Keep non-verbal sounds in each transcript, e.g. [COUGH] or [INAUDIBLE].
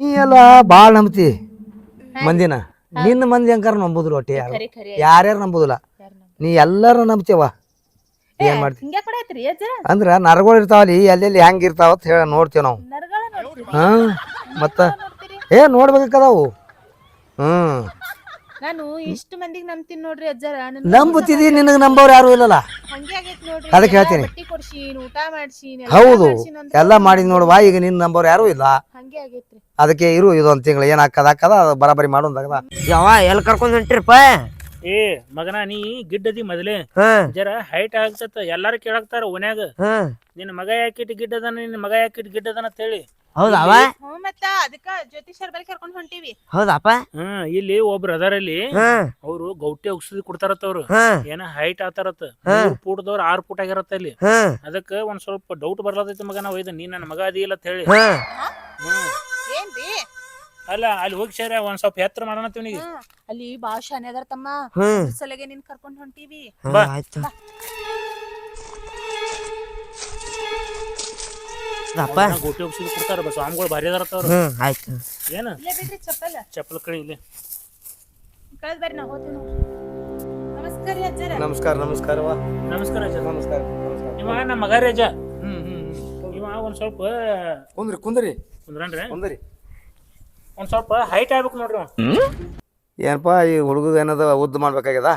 ನೀ ಎಲ್ಲ ಭಾಳ ನಂಬ್ತಿ ಮಂದಿನ. ನಿನ್ನ ಮಂದಿ ಅಂಕಾರ ನಂಬುದಿಲ್ಲ ಒಟ್ಟಿ ಯಾರು. ಖರೆ ಖರೆ. ಯಾರ್ಯಾರು ನಂಬುದಿಲ್ಲ. ನೀ ಎಲ್ಲಾರು ನಂಬ್ತೀವ ಏನ್ ಮಾಡ್ತಿ? ಅಂದ್ರ ನರಗಳು ಇರ್ತಾವಲ್ಲಿ ಎಲ್ಲೆಲ್ಲಿ ಹೆಂಗ್ ಇರ್ತಾವ ಅಂತ ಹೇಳಿ ನೋಡ್ತೀವಿ ನಾವು. ನರಗಳ ಹಾ ಮತ್ತ ಏ ನೋಡ್ಬೇಕಾಕದಾವು ಹ್ಮ್. ನಾನು ಇಷ್ಟು ಮಂದಿಗೆ ನಂಬ್ತೀನಿ ನೋಡ್ರಿ ಅಜ್ಜ ನನ್ ನಂಬುತ್ತಿದಿ ನಿನಗೆ ನಂಬೋರು ಯಾರು ಇಲ್ಲಲ್ಲ? ಹಂಗೆ ಆಗೈತ್ ನೋಡ್ರಿ. ಅದಕ್ಕೆ ಎಲ್ಲಾ ಹೇಳ್ತೀನಿ. ಬಟ್ಟಿ ಕೊಡ್ಸೀನ್ ಊಟ ಮಾಡ್ಸೀನ್ ಎಲ್ಲಾ ಹೌದು. ಮಾಡ್ಸೀನ್ ಅಂದ್ರ ಎಲ್ಲ ಮಾಡಿದ್ ನೋಡುವ ಈಗ ನಿನ್ನ ನಂಬೋರು ಯಾರು ಇಲ್ಲ. ಹಂಗೆ ಆಗೈತ್ರಿ ಅದಕ್ಕೆ ಇರು ಇದೊಂದ್ ತಿಂಗಳು ಏನ್ ಹಾಕದ ಹಾಕದ ಅದು ಬರಾಬರಿ ಮಾಡೋದಾಗದ ಯಾವ ಎಲ್ಲಿ ಕರ್ಕೊಂಡ್ ಹೊಂಟಿರಪ್ಪ? ಏ ಮಗನ ನೀ ಗಿಡ್ಡದಿ ಮೊದಲೇ. ಹಾ. ಜರ ಹೈಟ್ ಆಗ್ತತ ಎಲ್ಲಾರು ಕೇಳಾಕ್ತಾರ ಓನ್ಯಾಗ. ಹಾ. ನಿನ್ನ ಮಗ ಯಾಕಿಟ್ ಗಿಡ್ಡದನ ನಿನ್ನ ಮಗ ಯಾಕಿಟ್ ಗಿಡ್ಡದನ ಅಂತ ಹೇಳಿ. ಹೌದವ ಹ್ಞೂ ಮತ್ತ ಅದಕ್ಕ ಜ್ಯೋತಿಷರ್ ಬಳಿ ಕರ್ಕೊಂಡ್ ಹೊಂಟಿವಿ. ಹೌದಪ್ಪ? ಇಲ್ಲಿ ಒಬ್ರು ಅದಾರಲ್ಲಿ ಹಾ. ಅವ್ರು ಗೌಟಿ ಔಷಧಿ ಕೊಡ್ತಾರತ್ತ ಅವ್ರು. ಹಾ. ಏನ ಹೈಟ್ ಆತಾರತ್ತ. ಮೂರ್ ಆರ್ ಫೂಟ್ ಆಗಿರತ್ತ ಇಲ್ಲಿ ಹಾ. ಅದಕ್ಕ ಒಂದ್ ಸ್ವಲ್ಪ ಡೌಟ್ ಬರ್ಲಾತೈತಿ ಮಗ ನಾವ್ ಒಯ್ದ ನೀ ನನ್ನ ಮಗ ಅದಿ ಇಲ್ಲ ಅಂತ ಹೇಳಿ. ಹಾ. ಹ್ಮ್ ಏನ್ರಿ? ಅಲ್ಲ ಅಲ್ಲಿ ಹೋಗಿ ಸೇರ ಒಂದ್ ಸ್ವಲ್ಪ ಎತ್ತರ ಮಾಡೋಣ. ಅಲ್ಲಿ ಬಾಳ ಶಾನೆ ಅದಾರ ತಮ್ಮ. ಹ್ಮ್. ಸಲಗೆ ನಿನ್ ಕರ್ಕೊಂಡ್ ಹೊಂಟಿವಿ. ಬಾ. ಆಯ್ತು. ಅಪ್ಪ. ಗೌಟಿ ಔಷಧಿ ಕೊಡ್ತಾರ ಬಸ್ ಸ್ವಾಮಿಗಳು ಭಾರಿ ಅದಾರತ್ತ ಅವ್ರು ಆಯ್ತು. ಏನ? ಇಲ್ಲೇ ಬಿಡ್ರಿ ಚಪ್ಪಲ್. ಚಪ್ಪಲ್ ಕಡೆ ಇಲ್ಲಿ. ಕಳೆದ್ ಬರ್ರಿ ನಾ ಹೋಗ್ತೀವಿ ನಮಸ್ಕಾರ ರೀ ಅಜ್ಜರ. ನಮಸ್ಕಾರ ನಮಸ್ಕಾರವ ನಮಸ್ಕಾರ ಅಜ್ಜ. ನಮಸ್ಕಾರ ನಮಸ್ಕಾರ. ಇವ ನಮ್ಮ ಮಗ ರೀ ಅಜ್ಜ. ಹ್ಞೂ ಹ್ಞೂ ಇವ ಒಂದ್ ಸ್ವಲ್ಪ ಕುಂದ್ರಿ ಕುಂದ್ರಿ. ಕುಂದ್ರನ್ರಿ. ಕುಂದ್ರಿ. ಒಂದು ಸ್ವಲ್ಪ ಹೈಟ್ ಆಗ್ಬೇಕು ನೋಡ್ರಿ ಏನಪ್ಪ ಈ ಹುಡುಗ ಏನದ ಉದ್ದು ಮಾಡ್ಬೇಕಾಗ್ಯದ?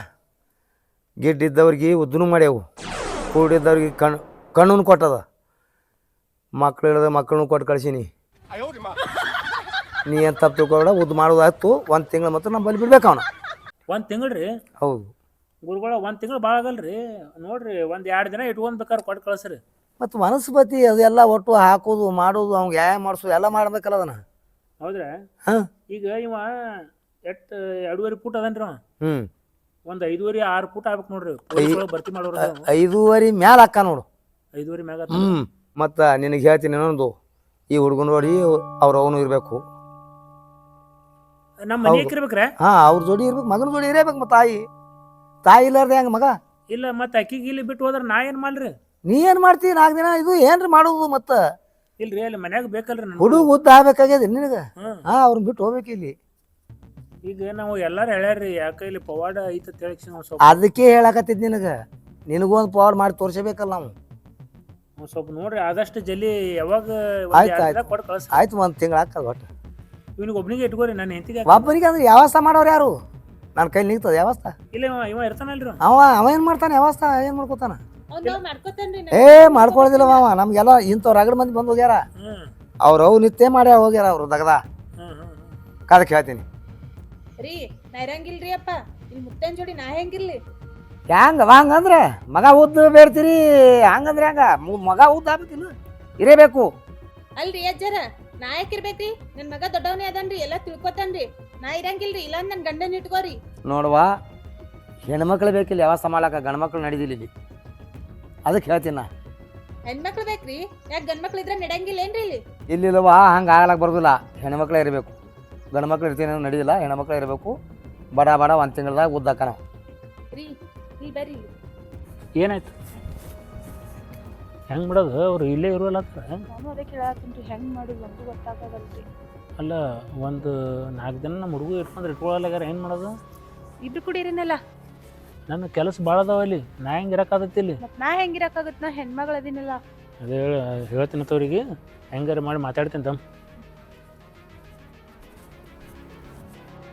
ಗಿಡ್ಡಿದ್ದವ್ರಿಗೆ ಇದ್ದವ್ರಿಗೆ ಉದ್ದನು ಮಾಡ್ಯಾವು. ಕೂಡಿದ್ದವ್ರಿಗೆ ಕಣ್ ಕಣ್ಣನ್ನು ಕೊಟ್ಟದ. ಮಕ್ಳು ಇಳಿದ ಮಕ್ಕಳನ್ನು ಕೊಟ್ಟು ಕಳ್ಸೀನಿ. ನೀ ಏನು ತಪ್ಪು ತಿಳ್ಕೊಬೇಡ ಉದ್ದು ಮಾಡೋದಾಯ್ತು. ಒಂದು ತಿಂಗಳು ಮತ್ತು ನಮ್ಮ ಬಲಿ ಬಿಡ್ಬೇಕು ಅವನ. ತಿಂಗಳು ರೀ? ಹೌದು. ಗುರುಗಳ ಒಂದು ತಿಂಗಳು ಭಾಳ ಆಗಲ್ರಿ? ನೋಡ್ರಿ ಒಂದು ಎರಡು ದಿನ ಇಟ್ಕೊಂಡು ಬೇಕಾದ್ರೆ ಕೊಟ್ಟು ಕಳಿಸ್ರಿ. ಮತ್ತು ವನಸ್ಪತಿ ಅದೆಲ್ಲ ಒಟ್ಟು ಹಾಕೋದು ಮಾಡೋದು ಅವ್ಗೆ ಯಾವ ಮಾಡಿಸೋದು ಎಲ್ಲ ಮಾಡ್ಬೇಕಲ್ಲ ಅದನ್ನ. ಹೌದ್ರಾ? ಹಾಂ? ಈಗ ಇವ ಎಟ್ ಎರಡೂವರೆ ಫೂಟ್ ಅದನ್ರಿ ಅವ. ಹ್ಞೂ ಒಂದು ಐದುವರೆ ಆರು ಫೂಟ್ ಆಗ್ಬೇಕು ನೋಡ್ರಿ. ಭರ್ತಿ ಮಾಡೋರು. ಐದೂವರೆ ಮ್ಯಾಲ ಹಾಕ ನೋಡು. ಐದುವರೆ ಮ್ಯಾಗ ಆತ್. ಹ್ಞೂ ಮತ್ತು ನಿನಗೆ ಹೇಳ್ತೀನಿ ಇನ್ನೊಂದು. ಈ ಹುಡುಗನ ಜೋಡಿ ಅವ್ರು ಅವನು ಇರಬೇಕು. ನಮ್ಮ ಇರ್ಬೇಕ್ರ? ಹಾಂ ಅವ್ರ ಜೋಡಿ ಇರ್ಬೇಕು ಮಗನ ಜೋಡಿ ಇರಬೇಕು ಮತ್ತು ತಾಯಿ. ತಾಯಿ ಇಲ್ಲಾರ್ದೆ ಹೆಂಗೆ ಮಗ? ಇಲ್ಲ ಮತ್ತೆ ಅಕ್ಕಿಗೆ ಇಲ್ಲಿ ಬಿಟ್ಟು ಹೋದ್ರೆ ನಾ ಏನು ಮಾಡ್ರಿ ನೀ ಏನು ಮಾಡ್ತೀವಿ ನಾಲ್ಕು ದಿನ ಇದು ಏನ್ರಿ ಮಾಡೋದು ಮತ್ತೆ? ಇಲ್ರಿ ಅಲ್ಲಿ ಮನ್ಯಾಗ ಬೇಕಲ್ರಿ ನನ್ಗೆ. ಹುಡುಗ ಉದ್ದ ಆಗ್ಬೇಕಾಗ್ಯದ ನಿನಗೆ? ಹ್ಮ್ ಹಾಂ ಅವ್ರನ್ನ ಬಿಟ್ಟು ಹೋಗ್ಬೇಕು ಇಲ್ಲಿ. ಈಗ ನಾವು ಎಲ್ಲಾರು ಹೇಳ್ಯಾರ್ರಿ ಯಾಕ ಇಲ್ಲಿ ಪವಾಡ ಐತ ಅಂತ ಹೇಳಿ ಸ್ವಲ್ಪ. ಅದಕ್ಕೆ ಹೇಳಕತ್ತಿದ್ದು ನಿನಗೆ. ನಿನಗೊಂದು ಪವಾಡ ಮಾಡಿ ತೋರಿಸಬೇಕಲ್ಲ ನಾವು. ಒಂದ್ ಸ್ವಲ್ಪ ನೋಡ್ರಿ ಆದಷ್ಟು ಜಲ್ದಿ ಯಾವಾಗ ಆಯ್ತ್ ಆಯ್ತ್. ಕೊಟ್ಟು ಕಳ್ಸ ಆಯ್ತು ಒಂದು ತಿಂಗಳು ಹಾಕದ ಒಟ್ಟು. ಇವ್ನಿಗೆ ಒಬ್ನಿಗೆ ಇಟ್ಕೋರಿ ನನ್ನ ಹೆಂತಿಗೆ ಒಬ್ಬರಿಗೆ ಅಂದ್ರೆ ವ್ಯವಸ್ಥೆ ಮಾಡೋರು ಯಾರು? ನನ್ನ ಕೈಲಿ ನಿಂತದ ವ್ಯವಸ್ಥೆ? ಇಲ್ಲ ಇವ ಇವ ಇರ್ತಾನಲ್ರಿ ಅವ. ಅವ ಏನು ಮಾಡ್ತಾನೆ? ವ್ಯವಸ್ಥೆ? ಏನು ಮಾಡ್ಕೋತಾನ? ಅವ್ನ ಮಾಡ್ಕೋತಾನ್ರಿ ಏ ಮಾಡ್ಕೊಳ್ಳೋದಿಲ್ಲ ಅವ ನಮಗೆಲ್ಲ ಇಂಥವ್ರು ರಗಡ್ ಮಂದಿ ಬಂದು ಹೋಗ್ಯಾರ. ಹ್ಮ್. ಅವ್ರು ಅವು ನಿತ್ಯ ಮಾಡ್ಯಾರ ಹೋಗ್ಯಾರ ಅವ್ರು ದಗದ. ಹ್ಮ್ ಕೇಳ್ತೀನಿ ಹ್ಮ್. ಕದಕ್ಕೆ ಹೇಳ್ತೀನಿ ರೀ ನಾ ಇರಂಗಿಲ್ರಿ ಅಪ್ಪ. ಇಲ್ಲಿ ಮುತ್ತನ್ ಜೋಡಿ ನಾ ಹೆಂಗಿರ್ಲಿ? ಹೆಂಗ ಹಂಗಂದ್ರೆ ಮಗ ಉದ್ದ ಬೇಡ್ತೀರಿ ಹಂಗಂದ್ರೆ ಹಂಗ. ಮು- ಮಗ ಉದ್ದ ಆಗ್ಬೇಕಿಲ್ಲ. ಇರೇಬೇಕು. ಅಲ್ರಿ ಅಜ್ಜರ ನಾ ಯಾಕಿರ್ಬೇಕ್ರಿ ನನ್ ಮಗ ದೊಡ್ಡವನೇ ಅದನ್ರಿ ಎಲ್ಲ ತಿಳ್ಕೊತಾನ್ರಿ. ನಾ ಇರಂಗಿಲ್ರಿ ಇಲ್ಲ ನನ್ ಗಂಡನ್ ಇಟ್ಕೋರಿ. ನೋಡುವ ಹೆಣ್ಮಕ್ಳು ಬೇಕಿಲ್ಲ ಯಾವ ಸಮಾಳಕ ಗಂಡ್ಮಕ್ಳು ನಡೀದಿಲ್ಲ ಇಲ್ಲಿ. ಅದಕ್ಕೆ ಹೇಳ್ತೀನಿ ನಾ. ಹೆಣ್ಮಕ್ಳು ಬೇಕ್ರಿ? ಯಾಕೆ ಗಂಡ್ಮಕ್ಳು ಇದ್ರೆ ನಡೆಯಂಗಿಲ್ಲ ಏನ್ರಿ ಇಲ್ಲಿ? ಇಲ್ಲಿಲ್ಲವಾ ಹಂಗೆ ಆಗ್ಲಕ್ಕೆ ಬರೋದಿಲ್ಲ. ಹೆಣ್ಮಕ್ಳೇ ಇರಬೇಕು. ಗಂಡ್ಮಕ್ಳು ಇರ್ತೀನಿ ನಡೀದಿಲ್ಲ ಹೆಣ್ಮಕ್ಳು ಇರಬೇಕು. ಬಡ ಬಡ ಒಂದು ತಿಂಗಳದಾಗ ಉದ್ದಕ್ಕ ನಾವು ರೀ ಇಲ್ಲಿ ಬರ್ರಿ ಇಲ್ಲಿ. ಏನಾಯ್ತು? ಹೆಂಗ್ ಮಾಡೋದು? ಅವ್ರು ಇಲ್ಲೇ ಇರೋಲ್ಲ ನಾನು ಅದೇ ಹೆಂಗ್ ಮಾಡೋದು ನಮಗೂ ಗೊತ್ತಾಗಲ್ರಿ ಅಲ್ಲ ಒಂದು ನಾಲ್ಕು ದಿನ ನಮ್ಮ ಹುಡುಗ ಇಟ್ಕೊಂಡ್ರೆ ಇಟ್ಕೊಳ್ಳಲ್ಲಾಗಾರ ಏನು ಮಾಡೋದು? ಇಬ್ರು ಕುಡೀರಿನಲ್ಲ? ನನ್ನ ಕೆಲಸ ಭಾಳ ಅದಾವ ಅಲ್ಲಿ ನಾ ಹೆಂಗೆ ಇರೋಕ್ಕಾಗತ್ತೆ ಇಲ್ಲಿ? ಮತ್ ನಾ ಹೆಂಗಿರಕ್ಕಾಗತ್ ನಾ ಹೆಣ್ಮಗಳ ಅದೀನಲ್ಲ. ಅದೇ ಹೇಳ ಹೇಳ್ತೀನಿ ಅವ್ರಿಗೆ ಹೆಂಗಾರ ಮಾಡಿ ಮಾತಾಡ್ತೀನಿ ತಮ್ಮ.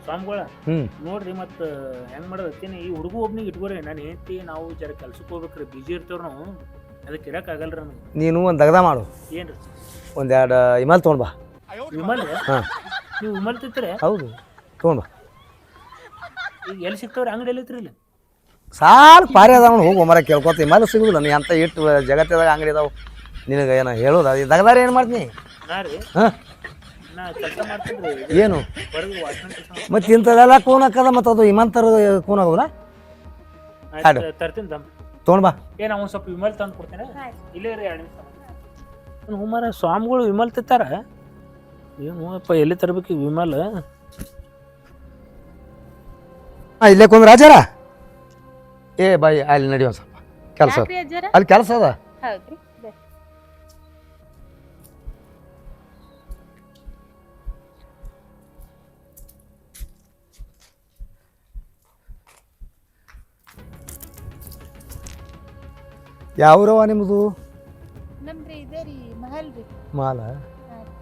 ಸ್ವಾಮಿಗಳ ಹ್ಞೂ ನೋಡ್ರಿ ಮತ್ತು ಹೆಂಗೆ ಮಾಡೋದತ್ತೀನಿ ಈ ಹುಡುಗ ಒಬ್ನಿಗೆ ಇಟ್ಕೋರಿ ನಾನು ಹೆಂಡತಿ ನಾವು ಜರ ಕೆಲ್ಸಕ್ಕೆ ಹೋಗ್ಬೇಕ್ರಿ ಬಿಜಿ ಇರ್ತೇವ್ರಿ ನಾವು. ಅದಕ್ಕೆ ಇರಕ್ಕಾಗಲ್ರಿ ನಮಗೆ. ನೀನು ಒಂದು ದಗದ ಮಾಡು. ಏನ್ರಿ? ಒಂದೆರಡು ಇಮಲ್ ತೊಗೊಂಡು ಬಾ. ವಿಮಲ್ ಹಾಂ. ನೀವು ವಿಮಲ್ ತಿತ್ತರೆ ಹೌದು ತೊಗೊಂಡು ಬಾ. ಈಗ ಎಲ್ಲಿ ಸಿಗ್ತಾವ್ರಿ ಅಂಗಡಿ ಎಲ್ಲಿ ಐತ್ರಿ ಇಲ್ಲಿ? ಸಾಲು ಪಾರಿ ಅದಾವನು ಹೋಗು ಮರ ಕೇಳ್ಕೊತ ಇಮಲ್ ಸಿಗುದಿಲ್ಲ ನೀ ಅಂತ ಇಟ್ಟು ಜಗತ್ತದಾಗ ಅಂಗಡಿ ಇದಾವೆ ನಿನಗೆ ಏನೋ ಹೇಳೋದು? ಅದು ದಗದಾರ ಏನು ಮಾಡ್ತೀನಿ? ನಾ ರೀ. ಹಾಂ. ಏನು? ಮತ್ತೆ ಇಂಥದೆಲ್ಲ ಕೂನ್ ಹಾಕದ ಮತ್ತು ಅದು ಇಮಂತರ ಕೂನ್ ಆಗೋದ? ಹಾಡು. ತರ್ತೀನಿ ತಮ್ಮ. ತೊಗೊಂಡು ಬಾ. ಏ ನಾ ಸ್ವಲ್ಪ ವಿಮಲ್ ತಂದು ಕೊಡ್ತೇನೆ. ಇಲ್ಲೇ ರೀ ಎರಡು ನಿಮಿಷ. ಹುಮಾರ ಸ್ವಾಮಿಗಳು ವಿಮಲ್ ತಿಂತಾರ? ಏನು ಅಪ್ಪ ಎಲ್ಲಿ ತರಬೇಕು ಈ ವಿಮಲ್? ಹಾಂ ಇಲ್ಲೇ ಕುಂದ್ರ ರಾಜಾರ? ಏ ಬಾಯ್ ಅಲ್ಲಿ ನಡೆಯೋ ಒಂದು ಸ್ವಲ್ಪ. ಕೆಲಸ ಅಲ್ಲಿ ಕೆಲಸ ಅದ? ಹೌದ್ರಿ. ಯಾವ್ರವ ನಿಮ್ಮದು? ನಮ್ದ್ರಿ ಇದೇ ರೀ ಮಹಲ್ ರೀ. ಮಾಲ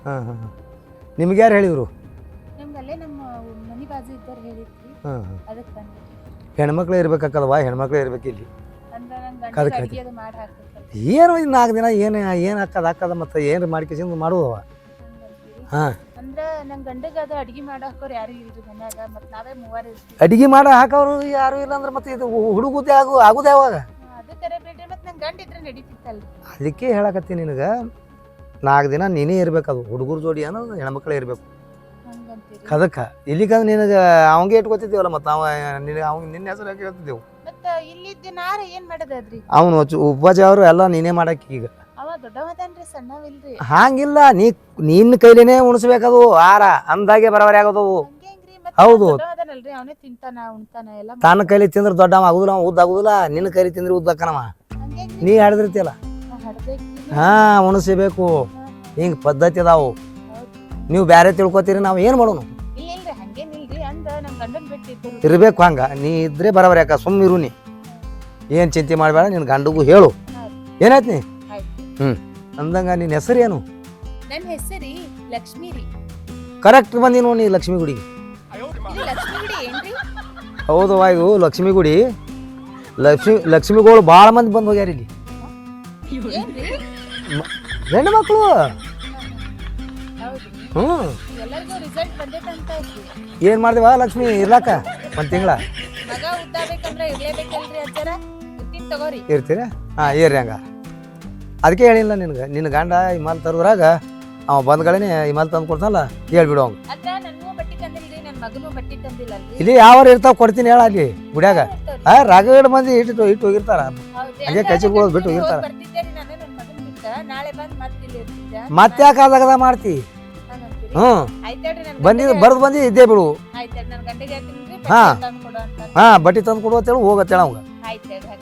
ಹಾ. ಹಾಂ ನಿಮ್ಗೆ ಯಾರು ಹೇಳಿದ್ರು ನಮ್ಗೆ ಅಲ್ಲೇ ನಮ್ಮ ಮನಿ ಬಾಜು ಇದ್ದವ್ರು ಹೇಳಿದ್ರಿ. ಹಾಂ ಹಾಂ. ಅದಕ್ಕೆ ಬಂದ್ರಿ ಹೆಣ್ಮಕ್ಳು ಹೆಣ್ಮಕ್ಳು ಇರ್ಬೇಕು ಇಲ್ಲಿ. ಅಂದ್ರೆ ನಂಗೆ ಕದ ಗಂಡ ಕದ. ಅಡಿಗೆ ಅದು ಮಾಡಿ ಹಾಕ್ಬೇಕಲ್ರಿ. ಏನೋ ಇನ್ನು ನಾಲ್ಕು ದಿನ ಏನು ಏನು ಹಾಕದ ಹಾಕದ ಮತ್ತು ಏನು ಮಾಡ್ಕೊಂಡು ಮಾಡುವವ? ಹಾಂ. ಅಂದ್ರ ನನ್ ಗಂಡಗ ಅದು ಅಡಿಗೆ ಮಾಡಾಕೋರ್ ಯಾರು ಇಲ್ರಿ ಮನ್ಯಾಗ ಮತ್ ನಾವೇ ಮೂವರ್ ಇರ್ತೀವಿ. ಅಡಿಗೆ ಮಾಡೋ ಹಾಕೋರು ಯಾರು ಇಲ್ಲ ಅಂದ್ರೆ ಮತ್ತೆ ಇದು ಹುಡುಗುದೇ ಆಗು ಆಗುದೇ ಯಾವಾಗ? ಅದು ಕರೆ ಅದಕ್ಕೆ ಹೇಳಕತ್ತೀನಿ ನಿನಗೆ. ನಾಲ್ಕು ದಿನ ನೀನೇ ಇರ್ಬೇಕು ಅದು. ಹುಡುಗರ ಜೋಡಿ ಅನ್ನೋದು ಹೆಣ್ಮಕ್ಳೇ ಇರಬೇಕು. ಹಂಗಂತೀರಿ. ಅದಕ್ಕೆ ಇಲ್ಲಿಕಂದ್ರೆ ನಿನಗೆ ಅವಂಗೆ ಇಟ್ಕೊತಿದ್ದೀವಲ್ಲ ಮತ್ತು ಅವ ನಿನಗೆ ಅವ್ನು ನಿನ್ನ ಹೆಸರು ಯಾಕೆ ಹೇಳ್ತಿದ್ದೆವು? ಮತ್ತ ಇಲ್ಲಿದ್ದ ನಾರ ಏನ್ ಮಾಡದದ್ರಿ? ಅವನು ಉಪಜಾವರು ಎಲ್ಲ ನೀನೇ ಮಾಡಕ್ಕೆ ಈಗ. ಅವ ದೊಡ್ಡವದನ್ರಿ ಸಣ್ಣವಿಲ್ರಿ. ಹಾಂಗಿಲ್ಲ. ನೀ ನಿನ್ನ ಕೈಲೇನೆ ಉಣಿಸ್ಬೇಕದು ಆರ. ಅಂದಾಗೆ ಬರವರಿ ಆಗೋದವು ಹಂಗೆ ಹೆಂಗ್ರಿ ಮತ್ ಹೌದು. ದೊಡ್ಡವದನಲ್ರಿ ಅವನೇ ತಿಂತಾನ ಉಣ್ತಾನ ಎಲ್ಲ ತನ್ನ ಕೈಲಿ ತಿಂದ್ರೆ ದೊಡ್ಡವ ಆಗುದಿಲ್ಲ ಉದ್ದ ಆಗುದಿಲ್ಲ ನಿನ್ನ ಕೈಲಿ ತಿಂದ್ರೆ ಉದ್ದಕ್ಕನವ. ನೀ ಹಿಡ್ದಿರ್ತಿಯಲ್ಲ? ಹಾಂ ಉಣಿಸ್ಬೇಕು ಹಿಂಗೆ ಪದ್ಧತಿ ಅದಾವು. ನೀವು ಬ್ಯಾರೆ ತಿಳ್ಕೊತೀರಿ ನಾವು ಏನು ಮಾಡೋನು? ಇರ್ಬೇಕು ಹಂಗ. ನೀ ಇದ್ರೆ ಬರವರಿ ಯಾಕ? ಸುಮ್ಮನೆ ಇರು ನೀ. ಏನು ಚಿಂತೆ ಮಾಡಬೇಡ ನಿನ್ನ ಗಂಡಗೂ ಹೇಳು. ಏನಾಯ್ತು ನೀ? ಹ್ಮ್. ಹ್ಞೂ ಅಂದಂಗ ನಿನ್ನ ಹೆಸರು ಏನು? ನನ್ ಹೆಸರಿ ಲಕ್ಷ್ಮೀ ರೀ. ಕರೆಕ್ಟ್ ಬಂದಿ ನೋಡಿ ನೀ ಲಕ್ಷ್ಮಿ ಗುಡಿ ಹೌದು ಇದು ಲಕ್ಷ್ಮಿ ಗುಡಿ. ಲಕ್ಷ್ಮಿ ಲಕ್ಷ್ಮಿಗಳು ಭಾಳ ಮಂದಿ ಬಂದು ಹೋಗ್ಯಾರ ಇಲ್ಲಿ. ಮ- ಹೆಣ್ಣು ಮಕ್ಕಳು ಹ್ಞೂ ಎಲ್ಲರಿಗೂ ರಿಸಲ್ಟ್ ಬಂದೈತಂತ ಏನು ಮಾಡ್ದೇವ ಲಕ್ಷ್ಮಿ ಇರ್ಲಾಕ ಒಂದು ತಿಂಗಳ? ಮಗ ಉದ್ದಾಬೇಕಂದ್ರ ಇರ್ಲೇಬೇಕಲ್ರಿ ಅಜ್ಜರ ಇರ್ತೀನಿ ತಗೋರಿ. ಇರ್ತೀರಾ? ಹಾಂ ಏರಿ ಹಂಗ. ಅದಕ್ಕೆ ಹೇಳಿಲ್ಲ ನಿನಗೆ. ನಿನ್ನ ಗಂಡ ಹಿಮಾಲ್ ತರೋದ್ರಾಗ ಅವ ಬಂದ್ಗಳೇ ಹಿಮಾಲ್ ತಂದು ಕೊಡ್ತಾನಲ್ಲ ಹೇಳ್ಬಿಡು ಅವ್ನು. ಅದ್ರ ಇಲ್ಲಿ ಯಾವ ಇರ್ತಾವ ಕೊಡ್ತೀನಿ ಹೇಳ ಅಲ್ಲಿ ಗುಡ್ಯಾಗ. ಆ ರಗಡ್ ಮಂದಿ ಇಟ್ಟು ಇಟ್ಟು ಹೋಗಿರ್ತಾರ. ಹಂಗೆ ಕಚಿಗಳು ಬಿಟ್ಟು ಹೋಗ್ ಹೋಗಿರ್ತಾರ. ಬರ್ತಿದ್ದೆ ರೀ ನಾನು ನನ್ ನಾಳೆ ಬಂದ್ ಮತ್ತೆ ಇಲ್ಲಿ ಇರ್ತಿದ್ದೆ? ಮತ್ತೆ ಯಾಕೆ ಆದಾಗದ ಮಾಡ್ತಿ? ಹ್ಮ್. ಹ್ಞೂ ಬಂದಿದ್ದು ಗಂಡಗೆ- ಬರ್ದು ಬಂದು ಇದ್ದೇ ಬಿಡು. ಹಾಂ ಹಾ. ಬಟ್ಟಿ ತಂದ್ ಕೊಡು ಅಂತ. ಹಾಂ ಬಟ್ಟಿ ತಂದು ಕೊಡು ಅಂತೇಳಿ ಹೋಗತ್ತೇಳ ಅವಂಗ?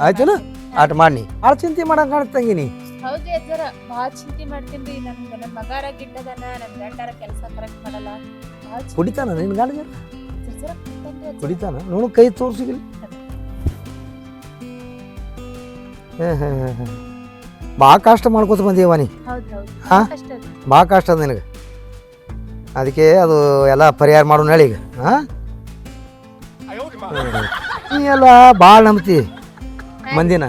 ಮಾಡ್ತೀನಿ. ಆಟ ಮಾಡಿ ಭಾಳ ಚಿಂತೆ ಮಾಡಂಗೆ ಕಾಣುತ್ತೆ ತಂಗಿನಿ. ಹೌದ್ರಿ ಅಜ್ಜರ ಭಾಳ ಚಿಂತೆ ಮಾಡ್ತೀನಿ ನನ್ ನನ್ನ ಮಗಾರ ಗಿಟ್ಟದನ ನನ್ ಗಂಡಾರ ಕೆಲಸ ಕರೆಕ್ಟ್ ಮಾಡಲ್ಲ. ಕುಡಿತಾನ ನಿನ್ನ ಗಾಡಿಗೆ. ಕುಡಿತಾನ ನೋಡು ಕೈ ತೋರ್ಸಿಗಿಲ್ಲ ಭಾಳ ಕಷ್ಟ ಮಾಡ್ಕೊತ ಬಂದೀವ ನೀ. ಹಾಂ ಹಾ? ಭಾಳ ಕಷ್ಟ ಅದ. ನಿನಗೆ. ಅದಕ್ಕೆ ಅದು ಎಲ್ಲ ಪರಿಹಾರ ಮಾಡೋಣ ಹೇಳಿ ಈಗ. ಹಾಂ? ನೀ ಎಲ್ಲ ಭಾಳ ನಂಬ್ತಿ. ಮಂದಿನ.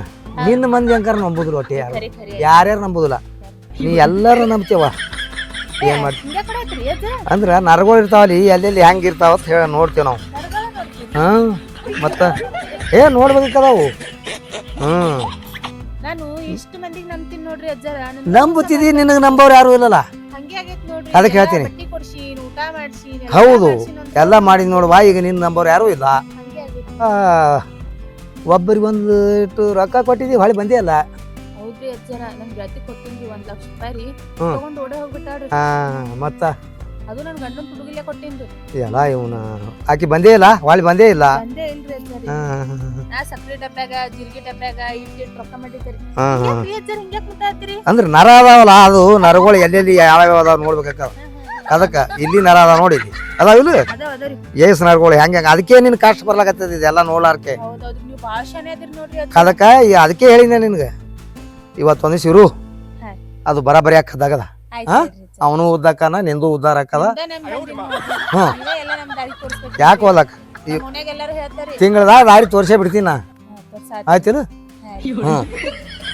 ನಿನ್ನ ಮಂದಿ ಅಂಕಾರ ನಂಬುದಿಲ್ಲ ಒಟ್ಟೆ ಯಾರು. ಯಾರ್ಯಾರು ನಂಬುದಿಲ್ಲ. ನೀ ಎಲ್ಲರೂ ನಂಬ್ತೀವ ಏನು ಮಾಡಿ ಅಂದ್ರೆ ನರಗಳು ಇರ್ತಾವಲ್ಲಿ ಎಲ್ಲೆಲ್ಲಿ ಹೆಂಗೆ ಇರ್ತಾವ ಅಂತ ಹೇಳಿ ನೋಡ್ತೀವಿ ನಾವು. ಹಾ ಮತ್ತ? ಏ ನೋಡ್ಬೇಕದಾವು ಹ್ಞೂ ನಾನು ಇಷ್ಟು ಮಂದಿಗೆ ನಂಬ್ತೀನಿ ನೋಡ್ರಿ ಅಜ್ಜರ. ನನ್ ನಂಬುತ್ತಿದಿ ನಿನಗೆ ನಂಬೋರು ಯಾರು ಇಲ್ಲಲ್ಲ? ಅದಕ್ಕೆ ಹೇಳ್ತೀನಿ. ಹೌದು. ಎಲ್ಲ ಮಾಡಿದ್ ನೋಡುವ ಈಗ ನಿನ್ನ ನಂಬೋರು ಯಾರು ಇಲ್ಲ. ಒಬ್ಬರಿಗೊಂದು ಇಟ್ಟು ರೊಕ್ಕ ಕೊಟ್ಟಿದ್ದೀವಿ ಹೊಳಿ ಬಂದೇ ಇಲ್ಲ. ಹೌದ್ರಿ ಅಜ್ಜರ ನನ್ ಗೆಳತಿ ಕೊಟ್ಟಿನ್ರಿ ಒಂದ್ ಲಕ್ಷ ರೂಪಾಯಿ ರೀ. ಹ್ಮ್. ತಗೊಂಡ್ ಓಡೇ ಹೋಗ್ಬಿಟ್ಟಾಡ್ರಿ ಹಾಂ ಮತ್ತು? ಅದು ನನ್ ಗಂಡನ್ ತುಡುಗಿಲೆ ಕೊಟ್ಟಿನ್ರಿ ಎಲ್ಲ ಇವನ. ಆಕಿ ಬಂದೇ ಇಲ್ಲ? ಹೊಳ್ಳಿ ಬಂದೇ ಇಲ್ಲ? ಬಂದೇ ಇಲ್ರಿ ಅಜ್ಜರಿ ಹಾಂ ನಾ ಸಕ್ರಿ ಡಬ್ಬ್ಯಾಗ ಜೀರಿಗೆ ಡಬ್ಬ್ಯಾಗ ಇಟ್ಟಿಟ್ ರೊಕ್ಕ ಮಾಡಿದ್ದೀರಿ ಹಾಂ ಹಾಂ. ಯಾಕ್ರಿ ಅಜ್ಜರ ಹಿಂಗ್ಯಾಕ್ ಮುಟ್ಟಾತ್ರಿ ಅಂದ್ರೆ ನರ ಅದಾವಲ್ಲ ಅದು ನರಗಳು ಎಲ್ಲೆಲ್ಲಿ ಯಾವ್ಯಾವ ಅದಾವ ನೋಡ್ಬೇಕಾಗ ಅದಕ್ಕೆ ಇಲ್ಲಿ ನರ ಅದಾವ ನೋಡಿ ಇಲ್ಲಿ. ಅದಾವ ಇಲ್ಲ ಅದಾವ್ರಿ ಏಸ್ ನರಗಳು ಹೆಂಗೆ ಹೆಂಗೆ. ಅದಕ್ಕೆ ನಿನ್ ಕಷ್ಟ ಬರ್ಲಾಕತ್ತದ ಇದೆಲ್ಲ ನೋಡ್ಲಾರ್ಕೆ. ಹೌದೌದ್ರಿ ನೀವು ಭಾಳ ಶಾನೆ ಅದಿರಿ ನೋಡ್ರಿ ಅಜ್ಜ. ಅದಕ್ಕೆ ಅದಕ್ಕೆ ನಿನ್ಗ ನಿನ್ಗೆ. ಇವತ್ತೊಂದು ಇರು. ಹಾ. ಅದು ಬರಾಬರಿ ಹಾಕದಾಗದ? ಅವನು ಉದ್ದಾಕನ ನಿಂದು ಉದ್ದಾರ ಹಾಕದ. ಹ್ಞೂ ಯಾಕೆ ಹೋದಕ್ಕ ತಿಂಗಳದಾಗ ಮನ್ಯಾಗ ಎಲ್ಲಾರು ಹೇಳ್ತಾರಿ. ದಾರಿ ತೋರ್ಸೇ ಬಿಡ್ತೀನಿ ನಾ. ಆಯ್ತಿಲ್ಲ ಆಯ್ತೇನು? ಹಾ.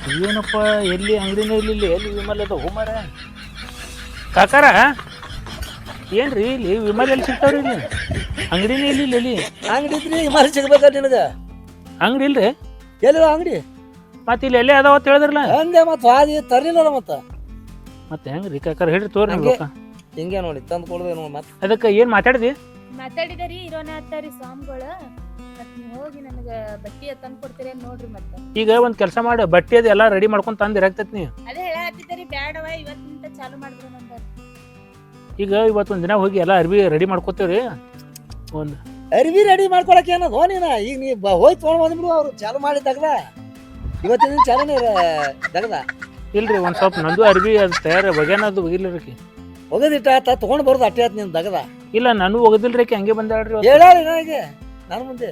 ಹ್ಞೂ ಏನಪ್ಪ ಎಲ್ಲಿ ಅಂಗಡಿನೇ ಇಲ್ಲಿ ಎಲ್ಲಿ ವಿಮಲ್ ಅದ ಹೋಮರ? ಕಾಕಾರ ಏನ್ರಿ ಇಲ್ಲಿ? ವಿಮಲ್ ಎಲ್ಲಿ ಸಿಗ್ತಾವ್ರಿ ಇಲ್ಲಿ? ಅಂಗಡಿನೇ ಇಲ್ಲಿ ಇಲ್ಲಿ ಅಂಗಡಿ ಅಂಗಡಿ ವಿಮಲ್ ಸಿಗ್ಬೇಕ ನಿನಗೆ? ಅಂಗಡಿ ಇಲ್ರಿ? ಎಲ್ಲ ಅಂಗಡಿ? ಮತ್ತೆ ಇಲ್ಲಿ ಎಲ್ಲೇ ಅದಾವ ಅಂತ ಹೇಳಿದ್ರಲ್ಲ? ಅಂದೆ ಮತ್ತೆ ವಾದಿ ತರಲಿಲ್ಲ ಮತ್ತೆ? ಮತ್ತೆ ಹೆಂಗ್ರಿ ಕಾಕಾರ ಹೇಳ್ರಿ ತೋರಿ ಹಂಗೆ. ರೊಕ್ಕ. ಹಿಂಗೆ ನೋಡಿ ತಂದು ಕೊಡ್ದೆ ನೋಡಿ ಮತ್ತೆ. ಅದಕ್ಕೆ ಏನ್ ಮಾತಾಡಿದಿ? ಮಾತಾಡಿದರಿ ಇರೋನ ಅತ್ತಾರಿ ಸ್ವಾಮಿಗಳು. ಮತ್ ನೀವ್ ಹೋಗಿ ನನಗ ಬಟ್ಟಿ ತಂದ್ ಕೊಡ್ತೀರಿ ನೋಡ್ರಿ ಮತ್ತ. ಈಗ ಒಂದ್ ಕೆಲಸ ಮಾಡಿ ಬಟ್ಟೆ ಅದು ಎಲ್ಲ ರೆಡಿ ಮಾಡ್ಕೊಂಡ್ ತಂದ್ ಇರಾಕ್ತೈತಿ ನೀ. ಅದೇ ಹೇಳತ್ತಿದ್ದರಿ ಬ್ಯಾಡವ ಇವತ್ತಿಂದ ಚಾಲು ಮಾಡಿದ್ರು ನಂದ ಈಗ ಇವತ್ತೊಂದ್ ದಿನ ಹೋಗಿ ಎಲ್ಲ ಅರ್ಬಿ ರೆಡಿ ಮಾಡ್ಕೋತೇವ್ರಿ. ಒಂದ್ ಅರ್ವಿ ರೆಡಿ ಮಾಡ್ಕೊಳಕ್ ಏನದು ನೀನ? ಈಗ ನೀ ಬ- ಹೋಗಿ ತೊಗೊಂಡ್ ಬಂದ್ಬಿಡು ಅವ್ರು ಚಾಲು ಮಾಡಿ ತೆಗ್ದ ಇವತ್ತಿನ ಚಾಲನೆ ದಗದ? ಇಲ್ರಿ ಒಂದ್ ಸ್ವಲ್ಪ ನಂದು ಅರ್ಬಿ ಅದು ತಯಾರ ಬಗ್ಯಾನದು ಒಗಿಲ್ರಿ ಒಗದಿಟ್ಟ ಆತ ತಗೊಂಡ್ ಬರೋದು ಅಟ್ಟಿ ಆತ್ ನಿನ್ ದಗದ. ಇಲ್ಲ ನಾನು ಒಗದಿಲ್ರಿ ಆಕಿ ಹಂಗೆ ಬಂದಾಳ್ರಿ ಇವತ್ತು. ಹೇಳಿ ನನಗೆ ನನ್ನ ಮುಂದೆ.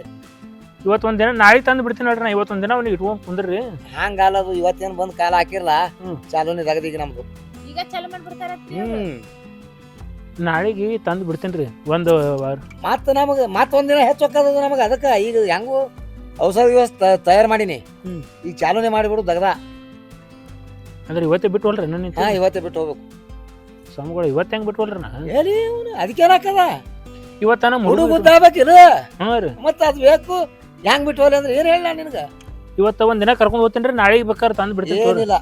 ಇವತ್ತು ಒಂದ್ ದಿನ ನಾಳೆ ತಂದು ಬಿಡ್ತೀನಿ ನೋಡ್ರಿ ನಾ ಇವತ್ತೊಂದ್ ದಿನ ಅವ್ನಿಗೆ ಇಟ್ಕೊಂಡ್ ಕುಂದ್ರಿ. ಹಂಗಾಲದು ಇವತ್ತೇನ್ ಬಂದ್ ಕಾಲ ಹಾಕಿರ್ಲ? ಹ್ಮ್. ಚಾಲನೆ ದಗದ ಈಗ ನಮ್ದು. ಈಗ ಚಾಲು ಮಾಡ್ಬಿಡ್ತಾರ ಹ್ಮ್. ನಾಳೆಗೆ ತಂದು ಬಿಡ್ತೀನಿ ರೀ ಒಂದು ವಾರ. ನಮಗೆ ನಮಗ ಮತ್ತ ಒಂದಿನ ಹೆಚ್ಚು ಹೋಗ್ತದ ನಮಗ ಅದಕ್ಕ ಈಗ ಹೆಂಗು? ಔಷಧ ವ್ಯವಸ್ಥೆ ತಯಾರು ಮಾಡೀನಿ. ಈ ಈಗ ಚಾಲನೆ ಮಾಡಿಬಿಡು ದಗದ. ಅಂದ್ರೆ ಇವತ್ತೇ ಬಿಟ್ಟವಲ್ರಿ ನನ್ನ ಹಾ ಇವತ್ತೇ ಬಿಟ್ಟು ಹೋಗ್ಬೇಕು. ಸ್ವಾಮಿಗಳು ಇವತ್ತು ಹೆಂಗ್ ಬಿಟ್ಟವಲ್ರಿ ನಾ? ಹೇಳಿ ಅದಕ್ಕೆ ಅದಕ್ಕೇನಾಕದ ಇವತ್ತನ ಹುಡುಗ ಮುಡುಗ ಇದು ಹ್ಞೂ ರೀ. ಮತ್ತ ಅದು ಬೇಕು. ಹೆಂಗ್ ಬಿಟ್ಟು ಹೋಗ್ಲಿ ಅಂದ್ರೆ ಏನ್ ಹೇಳ ನಿನಗೆ? ಇವತ್ತ ಒಂದ್ ದಿನ ಕರ್ಕೊಂಡ್ ಹೋಗ್ತೀನಿ ರೀ ನಾಳೆಗೆ ಬೇಕಾದ್ರೆ ತಂದು ಬಿಡ್ತೀನಿ. ಏನಿಲ್ಲ.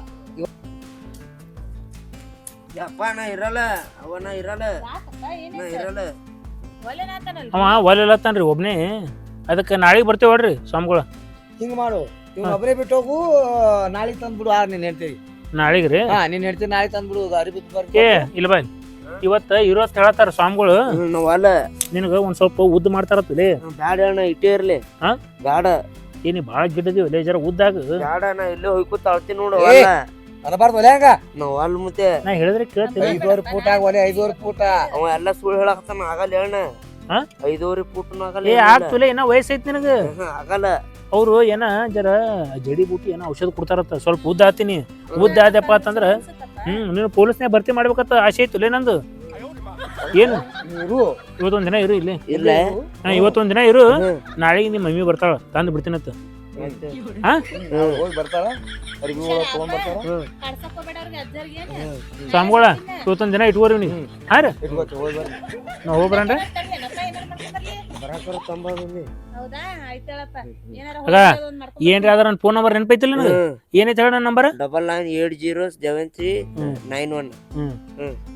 ಯಪ್ಪ ನಾ ಇರಲ್ಲ. ಅವನ ಇರಲ್ಲ. ನಾ ಇರಲ್ಲ. ಅವ ರೀ ಒಬ್ನೇ. ಅದಕ್ಕೆ ನಾಳೆಗೆ ಬರ್ತೇವೆ ನೋಡ್ರಿ ಸ್ವಾಮಿಗಳು. ಹಿಂಗ್ ಮಾಡು. ಇವ್ನ ಒಬ್ಬರೇ ಬಿಟ್ಟು ಹೋಗು ನಾಳೆ ತಂದ್ಬಿಡು. ಆ ನೀನ್ ಹೇಳ್ತೀವಿ ನಾಳೆಗೆ ರೀ? ಹಾ ನೀನ್ ಹೇಳ್ತೀನಿ ನಾಳೆ ತಂದ್ಬಿಡು. ಅರಿಬಿ ಏ ಇಲ್ಲ ಬಾ ಇವತ್ತು ಇರೋತ್ ಹೇಳತ್ತಾರ ಸ್ವಾಮಿಗಳು. ನಾವ್ ಅಲ್ಲ. ನಿನಗ ಒಂದ್ ಸ್ವಲ್ಪ ಉದ್ದ ಮಾಡ್ತಾರತ್ತಲೇ ಬ್ಯಾಡ ಅಣ್ಣ ಇಟ್ಟೇ ಇರ್ಲಿ. ಹಾ? ಬ್ಯಾಡ. ಏನಿ ಬಾಳ ಗಿಡ್ಡದಿವಿ ಲೇ ಜರ ಉದ್ದಾಗ ಬ್ಯಾಡ ನಾ ಇಲ್ಲೇ ಹೋಯ್ಕೋತ ಅಳ್ತೀನಿ ನೋಡು ಏ. ಅಲ್ಲ. ಅರಬಾರ್ದು ಒಲೆ ಹಂಗ. ನಾವ್ ಅಲ್ ಮತ್ತೆ. ನಾ ಹೇಳಿದ್ರೆ ಕೇಳ್ತೀನಿ. ಐದುವರೆ ಫೂಟ್ ಆಗ ಒಲೆ ಐದುವರೆ ಫೂಟ ಅವ ಎಲ್ಲ ಸುಳ್ಳು ಹೇಳಕತ್ತಾನ ಆಗಲ್ಲ ಹೇಳ ಹಾ? ಐದೂವರೆ ಫುಟ್ನು ಆಗಲ್ಲ ಏ ಏನಿಲ್ಲ. ಆಗ್ತಲೇ ಏನ ವಯಸ್ಸೈತಿ ನಿನಗ? ಹ್ಮ್, ಆಗಲ್ಲ. ಅವ್ರು ಏನ ಜರ ಜಡಿ ಬೂಟಿ ಏನೋ ಔಷಧ ಕೊಡ್ತಾರತ್ತ ಸ್ವಲ್ಪ ಉದ್ದ ಆತೀನಿ ಉದ್ದ ಆದ್ಯಪ್ಪ ಅಂತಂದ್ರ ಹ್ಮ್ ನೀನು ಪೊಲೀಸ್ನೇ ಭರ್ತಿ ಮಾಡ್ಬೇಕಂತ ಆಸೆ ಐತಲೇ ನಂದು. ಏನು? ಇರು. ಇವತ್ತೊಂದ್ ದಿನ ಇರು ಇಲ್ಲಿ. ಇಲ್ಲ. ಹಾ ಇವತ್ತೊಂದ್ ದಿನ ಇರು. ನಾಳೆ ನಾಳೆಗೆ ನಿಮ್ಮ ಮಮ್ಮಿ ಬರ್ತಾಳ ತಂದು ಬಿಡ್ತೀನತ್ತ ಹಾ ಹೋಗಿ ಬರ್ತಾರ ಒಳಗ್ ತಗೊಂಡ್? ಸ್ವಾಮಿಗಳ ಇವತ್ತೊಂದ್ ದಿನ ಇಟ್ಕೋರಿ ನೀವು ಹಾ ರೀ ಇಟ್ಕೋತಿ ಹೋಗಿ ಬರ್ರಿ. ನಾ ಮಾಡ್ಕೊಂಡ್ ತಂಬಾದಲ್ಲಿ ಹೌದಾ? ಆಯ್ತೇಳಪ್ಪ ಏನಾರ ಅದ, ಹೋಗೋದ್ ಒಂದ್ ಮಾಡ್ಕೊಂಡ್ ಏನ್ರಿ ಅದ್ರ ನನ್ನ ಫೋನ್ ನಂಬರ್ ನೆನಪೈತಿಲ್ಲ ನನಗೆ? ಏನೈತೆ ಹೇಳ ನನ್ನ number double nine eight zero seven three hmm. Nine one hmm.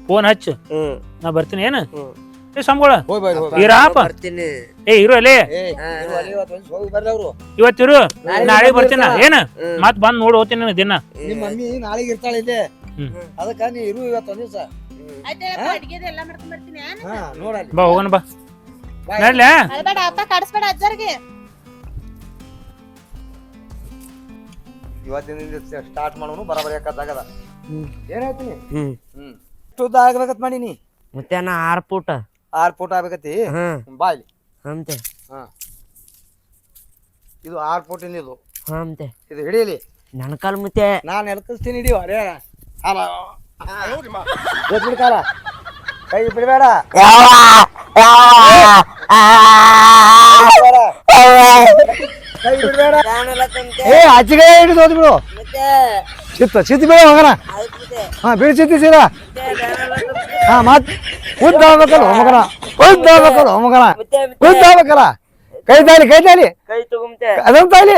Phone ಹಚ್ಚು. ಹ್ಮ್. ನಾ ಬರ್ತೀನಿ ಏನು? ಹ್ಮ್. ಏ ಸಂಬಳ. ಹೋಗಿ ಬರ್ರಿ ಹೋಗಿ ಇರಾಪ ಬರ್ತೀನಿ. ಏ ಇರು ಅಲ್ಲೇ. ಏ ಇರು ಅಲ್ಲಿ ಇವತ್ತು ಒಂದ್ ಹೋಗಿ ಬರ್ರಿ ಅವ್ರು. ಇವತ್ತಿರು ನಾಳೆ ಬರ್ತೀನ. ಏನ? ಹ್ಮ್. ಮತ್ ಬಂದ್ ನೋಡಿ ಹೋಗ್ತೀನಿ ನಾನು ದಿನ. ನಿಮ್ಮ ಮಮ್ಮಿ ನಾಳೆಗೆ ಇರ್ತಾಳೆ ಇಲ್ಲೇ. ಹ್ಮ್. ಅದಕ್ಕ ನೀ ಇರು ಇವತ್ತು ಒಂದ್ ದಿವಸ ಆಯ್ತೇಳಪ್ಪ ಅಡ್ಗೆದು ಎಲ್ಲಾ ಮಾಡ್ಕೊಂಡ್ ಬರ್ತೀನಿ ಏನ್? ಹಾ ನೋಡಲ್ಲಿ. ಬಾ ಹೋಗೋಣ ಬಾ. ನಡ್ಲ. ಅಳ್ಬೇಡ ಅಪ್ಪ ಕಡ್ಸ್ಬೇಡ ಅಜ್ಜರ್ಗೆ. ಇವತ್ತಿನ ಸ್ಟಾರ್ಟ್ ಮಾಡೋನು ಬರಾಬರಿ ಯಾಕತ್ತಾಗದ ಏನಾಯ್ತೀನಿ ಹೇಳ್ತೀನಿ? ಹ್ಮ್. ಆಗ್ಬೇಕತ್ ಮಾಡೀನಿ ಮತ್ತೆ ನಾ ಆರ್ ಫುಟ್ ಆರ್ ಫೂಟ್ ಆಗ್ಬೇಕತಿ ಹ್ಮ್ ಬಾಯ್ಲಿ ಹಂತೆ. ಹಾ. ಇದು ಆರ್ ಫೂಟಿನ ಇದು. ಹಂತೆ. ಇದು ಹಿಡೀಲಿ. ನನ್ನ ಕಾಲ್ ಮತ್ತೆ. ನಾನು ಎಲ್ಕಿಸ್ತೀನಿ ಹಿಡಿಯೋ ಅರೇ. ಅಲ್ಲ ಕೈ ಬಿಡಬೇಡ. ಏ ಆಚೆಗೆ ಹಿಡಿದು ಹೋದ್ ಬಿಡು ಚಿತ್ತ ಚಿತ್ತ ಬೇಡ ಹೋಗೋಣ. ಹಾ ಬಿಡಿ ಚಿತ್ತಿ ಸೀದಾ. ಹಾ ಮತ್ ಉದ್ದ ಹೋಗ್ಬೇಕಲ್ಲ ಮಗನ ಉದ್ದ ಹೋಗ್ಬೇಕಲ್ಲ ಮಗನ ಉದ್ದ ಹೋಗ್ಬೇಕಲ್ಲ ಕೈ ತಾಲಿ ಕೈ ತಾಲಿ ಅದೊಂದು ತಾಲಿ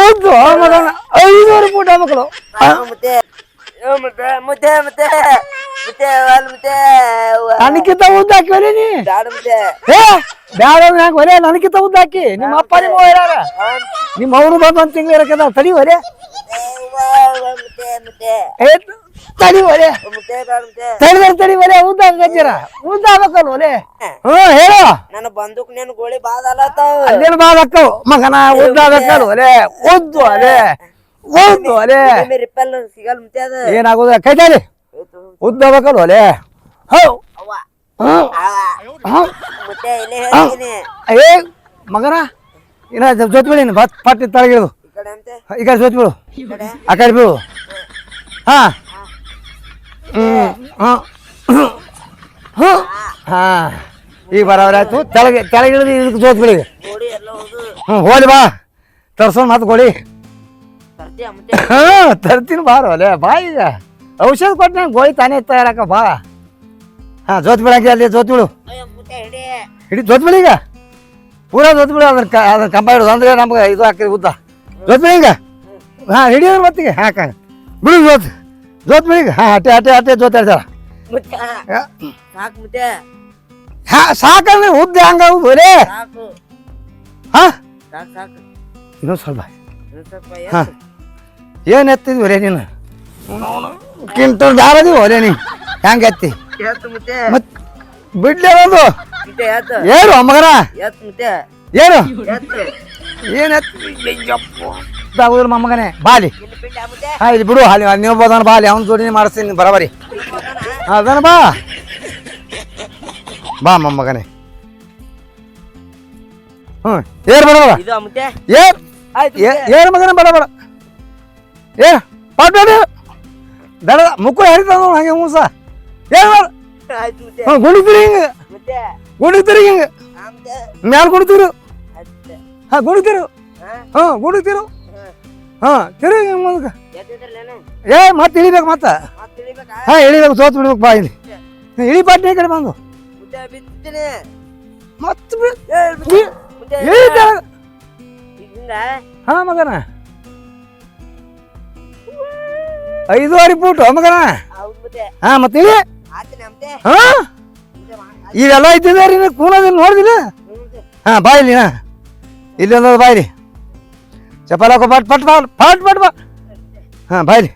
ಉದ್ದು ಐದುವರೆ ಫೂಟ್ ಆಗ್ಬೇಕಲ್ಲ. ಮತ್ತೆ ಮತ್ತೆ ಮತ್ತೆ ಅಲ್ ಮತ್ತೆ ನನಗಿಂತ ಉದ್ದ ಹಾಕಿವಲಿ ನೀ. ಬ್ಯಾಡ ಮತ್ತೆ ಏ ಬ್ಯಾಡ ಯಾಕೆ ಒಲೆ ನನಗಿಂತ ಉದ್ದ ಹಾಕಿ. ನಿಮ್ಮ ಅಪ್ಪ ನಿಮ್ಮ ಹೇಳ್ಯಾರ ನಿಮ್ಮ ಅವರು ಬಂದು ಒಂದು ತಿಂಗಳು ಇರಕದ ತಡಿ ಒಲೆ ಏ ತಡಿ ಒಲೆ ಮತ್ತೆ ತಡಿ ತಡಿ ಒಲೆ ಉದ್ದ ಗಜ್ಜರ ಉದ್ದ ಆಗ್ಬೇಕಲ್ಲ ಒಲೆ ಹ್ಞೂ ಹೇಳು. ನನ್ನ ಬಂದೂಕ್ ನೇನು ಗೋಳಿ ಬಾದಲತ್ತಾವ ಅಲ್ಲೇನು ಬಾದ ಹಾಕವು ಮಗನ ಉದ್ದ ಆಗ್ಬೇಕಲ್ಲ ಒಲೆ ಉದ್ದು ಒಲೆ ಉದ್ದು ಒಲೆ ರಿಪಲ್ ಸಿಗಲ್ ಮುಂತೆ ಅದ. ಏನಾಗೋದ? ಕೈ ಉದ್ದ ಆಗ್ಬೇಕಲ್ಲ ಒಲೆ ಹೌ. ಏ ಮಗನ? ಇನ್ನ ಜೊತೆ ಬಿಡಿ ಬತ್ ಪಟ್ಟಿ ತಳಗಿಳಿದು ಈ ಕಡೆ ಕಡೆ ಜೊತೆ ಬಿಡು ಆ ಕಡೆ ಬಿಡು ಹಾ. ಹ್ಮ್. ಹಾಂ. ಹಾಂ. ಈಗ ಬರೋವ್ರ ಆಯ್ತು ತೆಳಗೆ ತೆಳಗಿಳಿದು ಇದಕ್ಕೆ ಜೋತ್ ಬಿಡಿ ಹ್ಞೂ ಹೋಲಿ ಬಾ. ತರ್ಸೋಣ ಮತ್ತೆ ಮತ್ತೆ [LAUGHS] ಹಾಂ ತರ್ತೀನಿ ಬಾರೋ ಅಲ್ಲೇ ಬಾ ಈಗ. ಔಷಧ ಕೊಟ್ಟು ನಂಗೆ ಗೋಳಿ ತಾನೇ ತಯಾರಕ್ಕ ಬಾ. ಹಾ ಜೋತ್ ಬಿಡಂಗೆ ಅಲ್ಲಿ ಜೋತ್ ಬಿಡು. ಹಿಡಿ. ಹಿಡಿ ಜೋತ್ ಬಿಡಿ ಈಗ. ಪೂರಾ ಜೋತ್ ಬಿಡು ಅದನ್ನ ಕ ಅದನ್ನ ಕಂಬ ಹಿಡಿದು ಅಂದ್ರೆ ನಮ್ಗೆ ಇದು ಹಾಕಿರಿ ಉದ್ದ. ಜೋತ್ ಬಿಡಿ ಈಗ. ಹಾಂ ಹಿಡಿಯೋದು ಮತ್ತಿಗೆ. ಹಾಕ ಬಿಡು ಜೋತ್ ಜೋತ್ ಬಿಡಿ ಈಗ. ಹಾಂ ಅಟ್ಟೆ ಅಟ್ಟೆ ಅಟ್ಟೆ ಜೋತ್ ಹೇಳ್ತಾರ ಮತ್ತೆ ಹಾ. ಸಾಕಂದ್ರೆ ಉದ್ದ ಹಂಗಾಗುದು ಒಲೆ ಹಾ. ಹಾಂ ಇನ್ನೊಂದ್ ಸ್ವಲ್ಪ. ಹಾ. ಏನು ಎತ್ತಿದ್ವಿ ಒಲೆ ನೀನು? ಕಿಂಟಲ್ ದಾರದಿ ಒಲೆ ನೀ ಹೆಂಗೆ ಎತ್ತಿ? ಮತ್ ಬಿಡ್ಲಿ ಒಂದು. ಏನು ಮಗನ? ಏನು ಏನು ಆಗುದಿಲ್ಲ ಮೊಮ್ಮಗನೇ ಬಾಲಿ. ಹಾ ಇಲ್ಲಿ ಬಿಡು ಹಾಲಿ ನೀವು ಬೋದಾನ ಬಾಲಿ. ಅವ್ನ ಜೋಡಿ ಮಾಡಿಸ್ತೀನಿ ಬರಬರಿ. ಅದನ್ನ ಬಾ. ಬಾ ಮೊಮ್ಮಗನೇ ಹ್ಞೂ ಏರ್ ಬಡ ಏರ್. ಏರ್ ಮಗನ ಬೇಡ ಬೇಡ ಏ ಪಾಟ್ ದಡ ಮುಕ್ಕು ಹರಿತ ಹಂಗೆ ಮೂಸ. ಏನ್ ಹ್ಞೂ ಗುಣಿತೀರಿ ಹಿಂಗೆ. ಗುಣಿತೀರಿ ಹಿಂಗೆ. ಮ್ಯಾಲ ಗುಣಿತೀರು. ಹಾಂ ಗುಣಿತೀರು. ಹಾ. ಗುಣಿತೀರು. ಹಾಂ. ತಿರುಗಿ ಹಿಂಗೆ ಮುಂದಕ್ಕೆ. ಎದ್ದಿದ್ರಲ್ಲೇನು ಏ ಮತ್ತೆ ಇಳಿಬೇಕು ಮತ್ತೆ. ಹಾಂ ಇಳಿಬೇಕು ಸೋತ್ ಬಿಡ್ಬೇಕು ಬಾ ಇಲ್ಲಿ. ಇಳಿ ಪಾಟ್ನೆ ಕಡೆ ಬಂದು. ಮತ್ತೆ ಹಾ ಮಗನ. ಐದುವರೆ ಫೂಟ್ ಮಗನ? ಹಾ ಮತ್ತೆ. ಹಾ? ಇವೆಲ್ಲ ಇದ್ದಿದ್ದಾರೆ ನೀನು? ಕೂನೋದಿಲ್ಲ ನೋಡಿದಿಲ್ಲ? ಹಾ ಬಾಯಿಲಿ ಇಲ್ಲಿ ಹಾ ಇಲ್ಲಿ ಒಂದದು ಬಾಯಿಲಿ ಚಪ್ಪಲ್ ಹಾಕೋ ಪಟ್ ಪಟ್ ಬಾ ಪಟ್ ಪಟ್ ಬಾ ಹಾ ಬಾಯಿಲಿ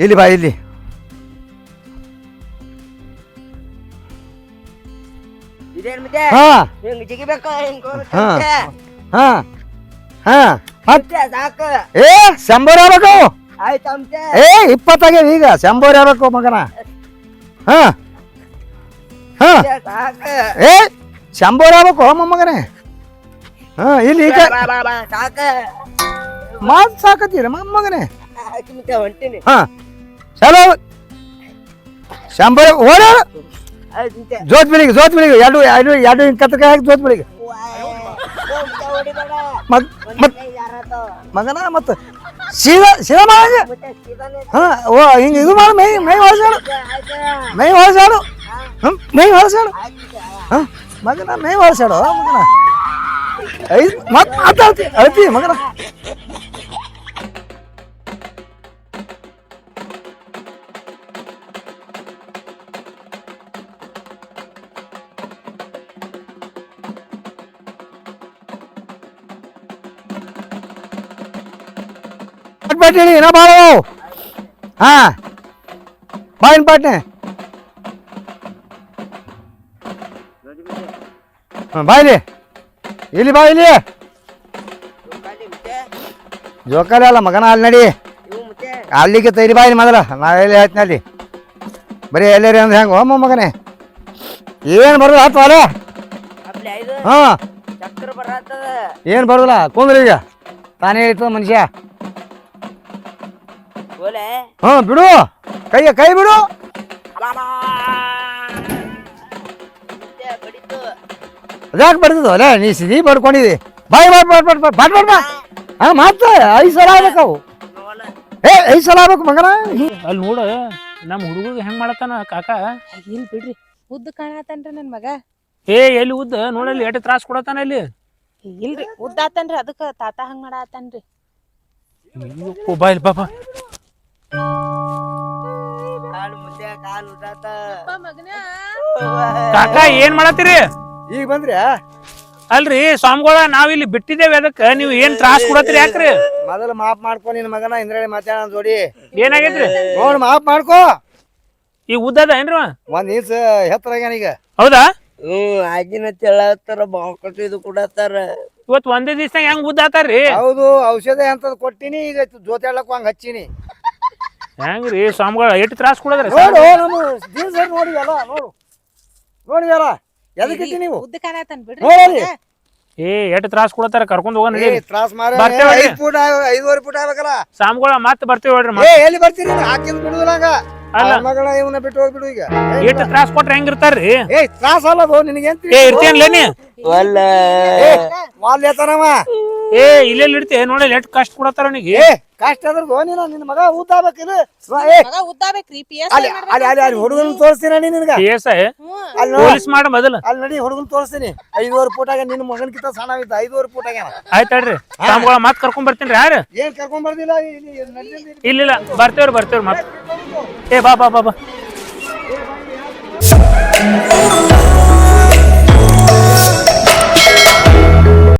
ಇಲ್ಲಿ ಬಾ ಇಲ್ಲಿ. ಹಾ. ಹಾ. ಹಾ. ಹಾ. ಸಾಕು. ಏ ಶಂಬರ್ ಆಗ್ಬೇಕು ಆಯ್ತು ಏ ಇಪ್ಪತ್ತಾಗ್ಯದ ಈಗ? ಶಂಬರ್ ಆಗ್ಬೇಕು ಮಗನ? ಹಾ. ಹಾ. ಸಾಕು. ಏ ಶಂಬರ್ ಆಗ್ಬೇಕು ಮೊಮ್ಮಗನೇ? ಹಾ ಇಲ್ಲಿ ಈಗ ಸಾಕು. ಮಾತು ಸಾಕತ್ತೀರ ಮೊಮ್ಮಗನೇ? ಹೊಂಟೀನಿ. ಹಾ. ಚಲೋ ಶಂಬರ್ ಓಡ ಜೋತ್ ಬಿಳಿಗೆ ಜೋತ್ ಬಿಳಿಗೆ. ಎರಡು ಎರಡು ಎರಡು ಕತ್ತಕ ಹಾಕಿ ಜೋತ್ ಬಿಳಿಗೆ. ಮತ್ ಮತ್ ಮಗನ ಮತ್ತ ಸೀದಾ ಸೀದಾ ಮಾಡಿ ಹಾ, ಓ, ಹಿಂಗೆ ಇದು ಮಾಡು ಮೈ ಮೈ ಹೊಳಸಾಡು ಮೈ ಹೊಳಸಾಡು ಮೈ ಹೊಳಸಾಡು ಹಾ ಮಗನ ಮೈ ಹೊಳಸಾಡು ಮಗನ. ಐದು ಮತ್ತೆ ಮಾತಾಡ್ತಿ ಅಳ್ತಿ ಮಗನ. ಪಾಟ್ನಿ ಏನೋ ಬಾಳ ಹಾ ಬಾಯಿನ ಪಾಟ್ನೆ ಹಾ ಬಾಯ್ಲಿ ಇಲ್ಲಿ ಬಾ ಇಲ್ಲಿ ಜೋಕಾಲಿ ಅಲ್ಲ ಮಗನ ಅಲ್ಲಿ ನಡಿ. ಅಲ್ಲಿಗೆ ತೈರಿ ಬಾಯಿಲಿ ಮೊದಲ. ನಾ ಎಲ್ಲಿ ಹೇಳ್ತೀನಿ ಅಲ್ಲಿ. ಬರೀ ಎಲ್ಲರಿ ಅಂದ್ರೆ ಹೆಂಗೆ? ಹೋಮ ಮಗನೇ. ಏನು ಬರೋದು ಆತು ಅಲ್ಲ ಹಾಂ ಏನು ಬರೋದಿಲ್ಲ ಕುಂದ್ರಿ ಈಗ. ತಾನೇ ಹೇಳ್ತದ ಮನುಷ್ಯ. ಹ್ಞೂ ಬಿಡು. ಕೈಯ ಕೈ ಬಿಡು. ಅದ್ಯಾಕೆ ಬರ್ತದ ಅಲ್ಲ ನೀ ಸಿದಿ ಬಡ್ಕೊಂಡಿದಿ ಬಾಯ್ ಬಾಯ್ ಬಾಯ್ ಬಾಯ್ ಬಾಯ್ ಬಾಯ್ ಬಾಯ್. ಹಾ ಮಾತ. ಐದು ಸಲ ಆಗ್ಬೇಕು ಅವು. ಏ ಐದು ಸಲ ಆಗ್ಬೇಕು ಮಗನ. ಅಲ್ಲಿ ನೋಡ ನಮ್ಮ ಹುಡುಗ ಹೆಂಗ್ ಮಾಡತ್ತಾನ ಕಾಕ? ಇಲ್ ಬಿಡ್ರಿ. ಉದ್ದ ಕಾಣತ್ತನ್ರಿ ನನ್ ಮಗ. ಏ ಎಲ್ಲಿ ಉದ್ದ? ನೋಡಲ್ಲಿ ಎಟ್ ತ್ರಾಸ ಕೊಡತಾನ ಇಲ್ಲಿ ಇಲ್ರಿ ಉದ್ದ ಆತನ್ರಿ ಅದಕ್ಕ ತಾತ ಹಂಗ್ ಮಾಡಾತನ್ರಿ. ಬಾಯ್ ಪಾಪ ಇಲ್ಲಿ ಕಾಲು ಮುದ್ದೆ ಕಾಲು ಉದಾತ ಮಗನ. ಕಾಕ ಏನ್ ಮಾಡತ್ತೀರಿ? ಈಗ ಬಂದ್ರಿ ಅಲ್ರಿ ಸ್ವಾಮಿಗಳ ನಾವಿಲ್ಲಿ ಬಿಟ್ಟಿದ್ದೇವೆ ಅದಕ್ಕ. ನೀವು ಏನ್ ತ್ರಾಸ್ ಕೊಡತ್ರಿ ಯಾಕ್ರಿ? ಮೊದಲ ಮಾಪ್ ಮಾಡ್ಕೊ ನಿನ್ ಮಗನ ಇಂದ್ರಳಿ ಮಾತಾಡ ಜೋಡಿ. ಏನಾಗೈತ್ರಿ? ನೋಡ್ ಮಾಪ್ ಮಾಡ್ಕೋ. ಈಗ ಉದ್ದದ ಏನ್ರಿ ಅವ? ಒಂದ್ ಇಂಚ್ ಎತ್ತರಾಗ್ಯಾನ ಈಗ. ಹೌದಾ? ಹ್ಮ್ ಆಗಿನ ತೆಳತ್ತಾರ ಬಾಂಕಟ್ಟು ಇದು ಕೊಡತ್ತಾರ ಇವತ್ ಒಂದೇ ದಿವ್ಸ ಹೆಂಗ್ ಉದ್ದಾತಾರ್ರಿ ಹೌದು ಔಷಧ ಎಂತದ್ ಕೊಟ್ಟಿನಿ ಈಗ ಜೋತಾಡ್ಲಕ್ ಹಂಗ ಹಚ್ಚಿನಿ. ಹೆಂಗ್ರಿ? ಸ್ವಾಮಿಗಳ ಎಷ್ಟು ತ್ರಾಸ ಕೊಡದ್ರಿ ನೋಡು ನಮ್ಮ ಜೀನ್ಸ್ ನೋಡಿ ಅಲ್ಲ ನೋಡು. ನೋಡಿ ಅಲ್ಲ ಎದಕ್ಕೆ ನೀವು? ಉದ್ದ ಕಾಣತಾನ್ ಬಿಡ್ರಿ ನೋಡಲಿ ಏ ಎಷ್ಟು ತ್ರಾಸ ಕೊಡತಾರ ಕರ್ಕೊಂಡು ಹೋಗೋಣ ಏ ತ್ರಾಸ್ ಮಾರ ಬರ್ತೇವೆ ಐದ್ ಫೂಟ್ ಐದುವರೆ ಫೂಟ್ ಆಗ್ಬೇಕಲ್ಲ? ಸ್ವಾಮಿಗಳ ಮತ್ತೆ ಬರ್ತೀವಿ ಹೇಳ್ರಿ ಏ ಎಲ್ಲಿ ಬರ್ತೀರಿ ಹಾಕಿದ್ ಬಿಡುದಿಲ್ಲ ಹಂಗ. ಅಲ್ಲ. ಆ ಮಗಳ ಇವನ್ನ ಬಿಟ್ಟು ಹೋಗ್ಬಿಡು ಈಗ. ಎಷ್ಟು ತ್ರಾಸ ಕೊಟ್ರೆ ಹೆಂಗಿರ್ತಾರ್ರಿ ಏ ತ್ರಾಸ ಅಲ್ಲ ಬೋ ನಿನಗೇನ್ ಏ ಇರ್ತೇನ್ಲೇ ನೀ. ಒಲ್ಲ ವಾಲ್ ಏತನವ ಏ ಇಲ್ಲೆಲ್ಲಿ ಇಡ್ತಿ? ನೋಡಿ ಎಷ್ಟು ಕಷ್ಟ ಕೊಡತಾರ ಅವನಿಗೆ ಏ ಕಷ್ಟ ಅದ್ರ ನೀನ ನಿನ್ನ ಮಗ ಆಗ್ಬೇಕಿದು ಏ. ಮಗ ಉದ್ದಾಬೇಕ್ರಿ ಪಿ ಎಸ್ ಅಲ್ಲಿ ಅಲ್ಲಿ ಅಲ್ಲಿ ಅಲ್ಲಿ ಹುಡುಗನ ತೋರಿಸ್ತೀನಿ ನೀ ನಿನಗ? ಕೇಸ ಅಲ್ಲಿ ನೋಡು. ಪೊಲೀಸ್ ಮಾಡ ಮೊದಲು. ಅಲ್ಲಿ ನಡಿ ಹುಡುಗನ್ ತೋರಿಸ್ತೀನಿ. ಐದುವರೆ ಫೂಟ್ ಆಗ ನಿನ್ನ ಮಗನ್ಕಿಂತ ಸಣ್ಣ ಇದ್ದ ಐದುವರೆ ಫೂಟ್ ಆಗ್ಯಾನ. ತಡ್ರಿ ಸ್ವಾಮಿಗಳ ಮತ್ತೆ ಕರ್ಕೊಂಡ್ ಬರ್ತೀನಿ ಯಾರು? ಏನ್ ಕರ್ಕೊಂಡ್ ಬರ್ದಿಲ್ಲ? ಇಲ್ಲಿ ನಡ್ದಿಲ್ಲ ಇಲ್ಲಿ. ಇಲ್ಲ. ಬರ್ತೇವ್ರಿ ಬರ್ತೇವ್ರಿ ಮಾತು. ಏ ಬಾ ಬಾ ಬಾ ಬಾ.